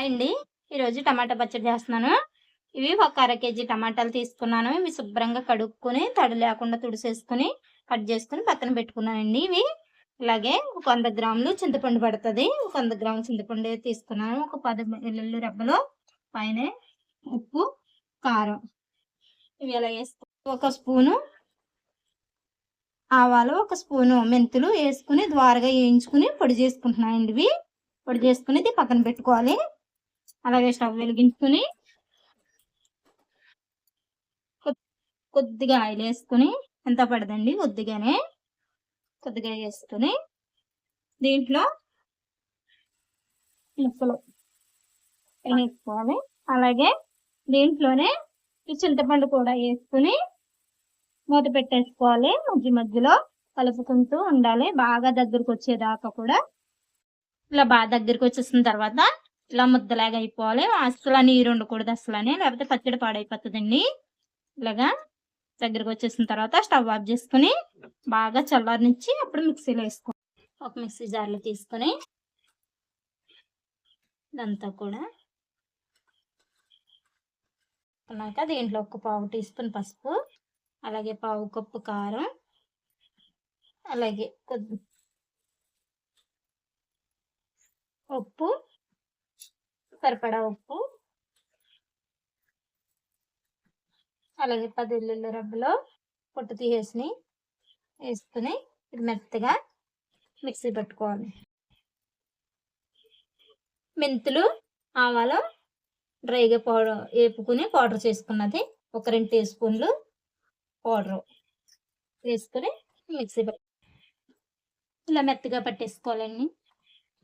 అండి ఈరోజు టమాటా పచ్చడి చేస్తున్నాను. ఇవి ఒక అర కేజీ టమాటాలు తీసుకున్నాను. ఇవి శుభ్రంగా కడుక్కొని తడి లేకుండా తుడిసేసుకుని కట్ చేసుకుని పక్కన పెట్టుకున్నానండి ఇవి. అలాగే ఒక వంద గ్రాములు చింతపండు పడుతుంది. ఒక వంద గ్రాములు చింతపండు తీసుకున్నాను. ఒక పది వెల్లుల్లి రెబ్బలు పైన ఉప్పు కారం. ఇవి ఎలా వేసుకు ఒక స్పూను ఆవాలు ఒక స్పూను మెంతులు వేసుకుని ద్వారగా వేయించుకుని పొడి చేసుకుంటున్నానండి ఇవి. పొడి చేసుకుని ఇది పక్కన పెట్టుకోవాలి. అలాగే స్టవ్ వెలిగించుకుని కొద్దిగా ఆయిల్ వేసుకుని ఎంత పడదండి కొద్దిగానే. కొద్దిగా వేసుకుని దీంట్లో ముక్కలు వేసుకోవాలి. అలాగే దీంట్లోనే ఈ చింతపండు కూడా వేసుకుని మూత పెట్టేసుకోవాలి. మధ్య మధ్యలో కలుపుకుంటూ ఉండాలి. బాగా దగ్గరకు వచ్చేదాకా కూడా. ఇలా బాగా దగ్గరికి వచ్చేసిన తర్వాత ఇలా ముద్దలాగా అయిపోవాలి. అసలు నీరు ఉండకూడదు అసలని లేకపోతే పచ్చడి పాడైపోతుందండి. ఇలాగా దగ్గరకు వచ్చేసిన తర్వాత స్టవ్ ఆఫ్ చేసుకుని బాగా చల్లారనిచ్చి అప్పుడు మిక్సీలో వేసుకో ఒక మిక్సీ జార్లో తీసుకొని ఇదంతా కూడా ఉన్నాక దీంట్లో ఒక పావు టీ స్పూన్ పసుపు అలాగే పావు కప్పు కారం అలాగే కొద్ది ఉప్పు సరిపడా ఉప్పు. అలాగే పది ఎల్లుల్లి రబ్బలో పొట్టు తీసేసి వేసుకుని ఇది మెత్తగా మిక్సీ పట్టుకోవాలి. మెంతులు ఆవాలు డ్రైగా పౌడర్ వేపుకుని పౌడర్ చేసుకున్నది ఒక రెండు టీ స్పూన్లు పౌడర్ వేసుకుని మిక్సీ పట్టు ఇలా మెత్తగా పట్టేసుకోవాలండి.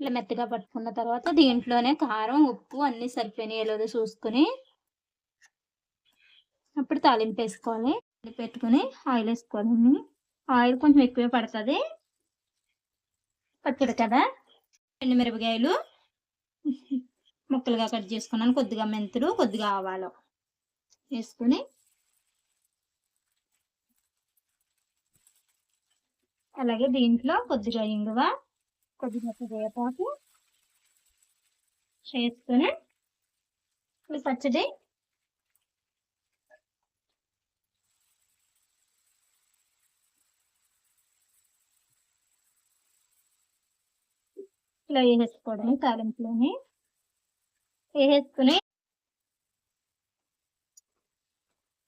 ఇలా మెత్తగా పట్టుకున్న తర్వాత దీంట్లోనే కారం ఉప్పు అన్ని సరిపోయినాయి లేదో చూసుకుని. అప్పుడు తాలింపు వేసుకోవాలి. పెట్టుకుని ఆయిల్ వేసుకోవాలండి ఆయిల్ కొంచెం ఎక్కువే పడుతుంది. పచ్చడి కదా? ఎండు మిరపకాయలు ముక్కలుగా కట్ చేసుకున్నాను. కొద్దిగా మెంతులు కొద్దిగా ఆవాలు వేసుకుని. అలాగే దీంట్లో కొద్దిగా ఇంగువ కొద్దిగా వేపాకు చేసుకుని ఇప్పుడు పచ్చడి. ఇలా వేసేసుకోవడం తాలింపులోని వేసేసుకుని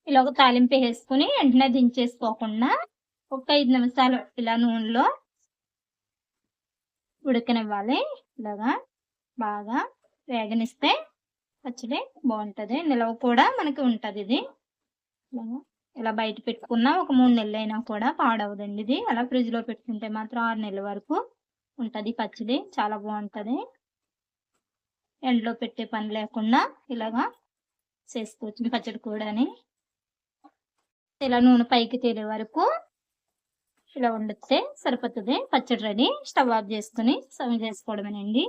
ఇలా ఒక తాలింపు వేసుకుని వెంటనే దించేసుకోకుండా ఒక ఐదు నిమిషాలు ఇలా నూనెలో ఉడకనివ్వాలి. ఇలాగా బాగా వేగనిస్తే పచ్చడి బాగుంటుంది. నిలవ కూడా మనకి ఉంటుంది ఇది. ఇలా బయట పెట్టుకున్నా ఒక మూడు నెలలు అయినా కూడా పాడవదండి ఇది. అలా ఫ్రిడ్జ్లో పెట్టుకుంటే మాత్రం ఆరు నెలల వరకు ఉంటుంది పచ్చడి. చాలా బాగుంటుంది. ఎండలో పెట్టే పని లేకుండా ఇలాగా చేసుకోవచ్చు పచ్చడి కూడాని. ఇలా నూనె పైకి తేలే వరకు ఇలా వండితే సరిపోతుంది. పచ్చడి రెడీ. స్టవ్ ఆఫ్ చేసుకుని సర్వ్ చేసుకోవడమేనండి.